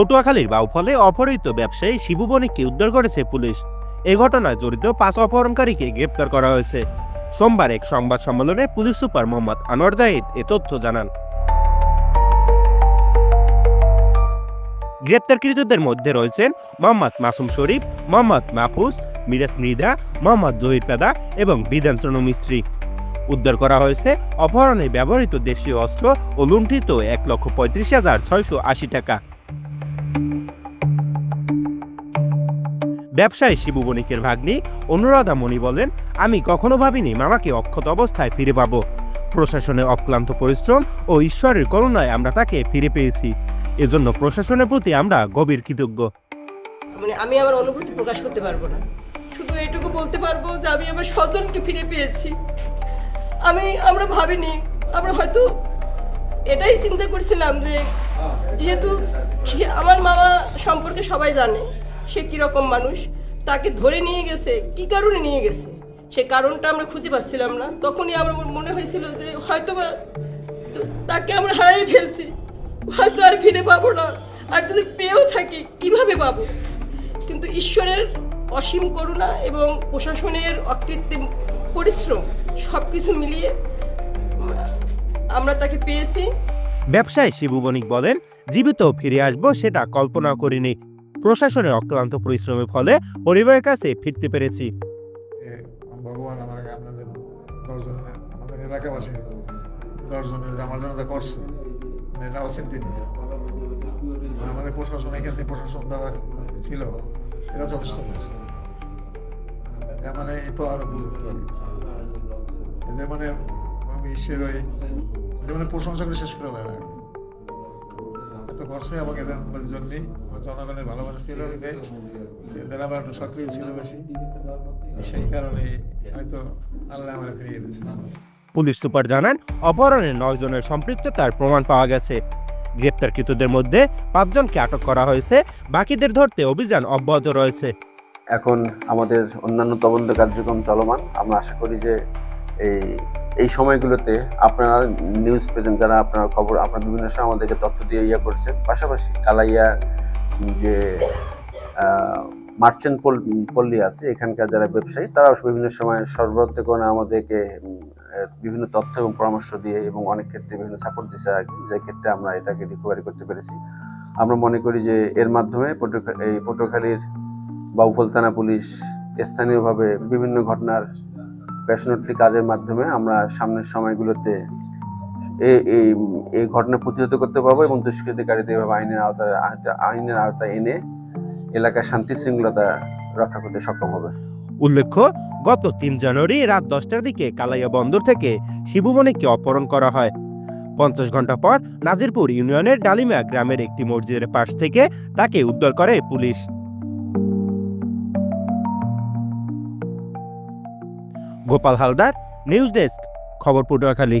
পটুয়াখালীর বাউফলে অপহৃত ব্যবসায়ী শিবু বণিককে উদ্ধার করেছে পুলিশ। এ ঘটনায় জড়িত পাঁচ অপহরণকারীকে গ্রেপ্তার করা হয়েছে। সোমবার এক সংবাদ সম্মেলনে পুলিশ সুপার মোহাম্মদ আনোয়ার জাহিদ এ তথ্য জানান। গ্রেপ্তারকৃতদের মধ্যে রয়েছেন মোহাম্মদ মাসুম শরীফ, মোহাম্মদ মাহফুজ, মিরাজ মৃধা, মোহাম্মদ জহির পেদা এবং বিধানচন্দ্র মিস্ত্রি। উদ্ধার করা হয়েছে অপহরণে ব্যবহৃত দেশীয় অস্ত্র ও লুণ্ঠিত এক লক্ষ পঁয়ত্রিশ হাজার ছয়শো আশি টাকা। ব্যবসায়ী শিবু বণিকের ভাগ্নি অনুরাধা মণি বলেন, আমি কখনো ভাবিনি মামাকে অক্ষত অবস্থায় ফিরে পাবো। প্রশাসনের অক্লান্ত পরিশ্রম ও ঈশ্বরের করুণায় আমরা তাকে ফিরে পেয়েছি। এজন্য প্রশাসনের প্রতি আমরা গভীর কৃতজ্ঞ। মানে আমি আমার অনুভূতি প্রকাশ করতে পারব না। শুধু এটুকু বলতে পারব যে আমি আমার স্বজনকে ফিরে পেয়েছি। আমি, আমরা ভাবিনি, আমরা হয়তো এটাই চিন্তা করছিলাম যে যেহেতু আমার মামা সম্পর্কে সবাই জানে সে কীরকম মানুষ? তাকে ধরে নিয়ে গেছে, কি কারণে নিয়ে গেছে? সে কারণটা আমরা খুঁজে পাচ্ছিলাম না। তখনই আমার মনে হয়েছিল যে হয়তো বা তাকে আমরা হারিয়ে ফেলছি। হয়তো আর ফিরে পাবো না। আর যদি পেয়েও থাকি, কীভাবে পাবো? কিন্তু ঈশ্বরের অসীম করুণা এবং প্রশাসনের অকৃত্রিম পরিশ্রম সব কিছু মিলিয়ে আমরা তাকে পেয়েছি। ব্যবসায়ী শিবু বণিক বলেন, জীবিত ফিরে আসব সেটা কল্পনা করিনি। প্রশাসনের অক্লান্ত পরিশ্রমের ফলে পরিবারের কাছে ফিরতে পেরেছি। ভগবান আমাকে আপনাদের আমাদের মানে অচিন্তনীয় আমাদের প্রশাসন দ্বারা ছিল এটা যথেষ্ট মানে এদের মানে আমি মানে প্রশংসা করে শেষ করে এত করছে আমাকে জন্যই। জনগণের ভালোবাসা ছিল এদের এদের আবার একটু সক্রিয় ছিল বেশি। সেই কারণে হয়তো আল্লাহ আমার ফিরিয়ে দিয়েছে। পুলিশ সুপার জানান অপহরণে নয় জনের সম্পৃক্ততার প্রমাণ পাওয়া গেছে। গ্রেপ্তারকৃতদের মধ্যে পাঁচজনকে আটক করা হয়েছে বাকিদের ধরতে অভিযান অব্যাহত রয়েছে। এখন আমাদের অন্যান্য তদন্ত কার্যক্রম চলমান। আমরা আশা করি যে এই এই সময়গুলোতে আপনারা নিউজ প্রেজেন্ট যারা আপনারা খবর আপনারা বিভিন্ন সময় আমাদেরকে তথ্য দিয়ে ইয়ে করছেন। পাশাপাশি কালাইয়া যে মার্চেন্ট পল্লী আছে, এখানকার যারা ব্যবসায়ী তারা বিভিন্ন সময় সর্বত্র করে আমাদেরকে বিভিন্ন তথ্য এবং পরামর্শ দিয়ে এবং অনেক ক্ষেত্রে বিভিন্ন সাপোর্ট দিচ্ছে আর কি, যে ক্ষেত্রে আমরা এটাকে রিকভারি করতে পেরেছি। আমরা মনে করি যে, এর মাধ্যমে এই পটুয়াখালীর বাউফল থানা পুলিশ স্থানীয়ভাবে বিভিন্ন ঘটনার প্যাশনেটলি কাজের মাধ্যমে আমরা সামনের সময়গুলোতে এই ঘটনা প্রতিহত করতে পারব এবং দুষ্কৃতিকারীদের এভাবে আইনের আওতায় আইনের আওতায় এনে এলাকার শান্তি শৃঙ্খলতা রক্ষা করতে সক্ষম হবে। উল্লেখ্য, গত তিন জানুয়ারি রাত দশটার দিকে কালাইয়া বন্দর থেকে শিবু বণিককে অপহরণ করা হয়। পঞ্চাশ ঘণ্টা পর নাজিরপুর ইউনিয়নের ডালিমা গ্রামের একটি মসজিদের পাশ থেকে তাকে উদ্ধার করে police. Gopal Haldar, news desk, খবর পটুয়াখালী।